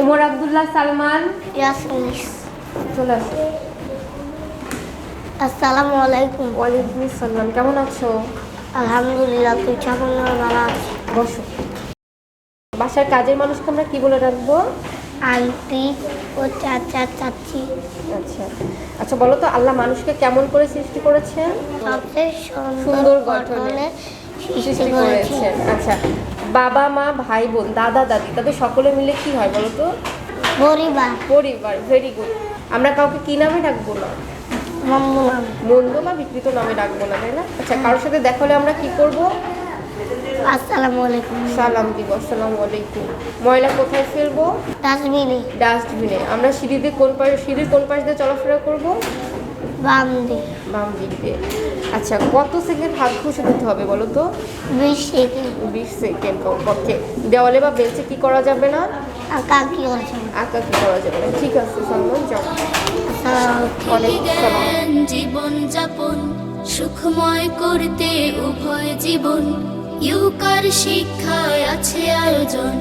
ওমর আব্দুল্লাহ সালমান। ইয়াসমিস চলে আসো। আসসালামু আলাইকুম। ওয়ালাইকুম আসসালাম কেমন আছো? আলহামদুলিল্লাহ তুই কেমন ভালো আছি। বসো। বাসার কাজের মানুষকে আমরা কি বলে রাখব আন্টি ও চাচা চাচি। আচ্ছা। আচ্ছা বলো তো আল্লাহ মানুষকে কেমন করে সৃষ্টি করেছেন? সবচেয়ে সুন্দর গঠনে সৃষ্টি সৃষ্টি করেছি করেছেন। আচ্ছা। বাবা মা ভাই বোন দাদা দাদি তাদের সকলে মিলে কি হয় বলো তো? পরিবার। পরিবার ভেরি গুড আমরা কাউকে কি নামে ডাকবো না? মন্দ বা বিকৃত নামে ডাকবো না তাই না? আচ্ছা কারোর সাথে দেখা হলে আমরা কি করব? আসসালামু আলাইকুম। সালাম দিব আসসালামু আলাইকুম। ময়লা কোথায় ফেলব? ডাস্টবিনে। ডাস্টবিনে। আমরা সিঁড়িতে কোন পাশ সিঁড়ির কোন পাশ দিয়ে চলাফেরা করব? বাম দিক। বাম দিক। আচ্ছা কত সেকেন্ড হাত ঘষে দিতে হবে বলো তো? বিশ সেকেন্ড। বিশ সেকেন্ড পক্ষে। দেওয়ালে বা বেঞ্চে কি করা যাবে না? আঁকা কি করছেন আঁকা কি করা যাবে না? ঠিক আছে সালমান যাও। অনেক জীবন যাপন সুখময় করতে উভয় জীবন। ইউকার শিক্ষায় আছে আয়োজন।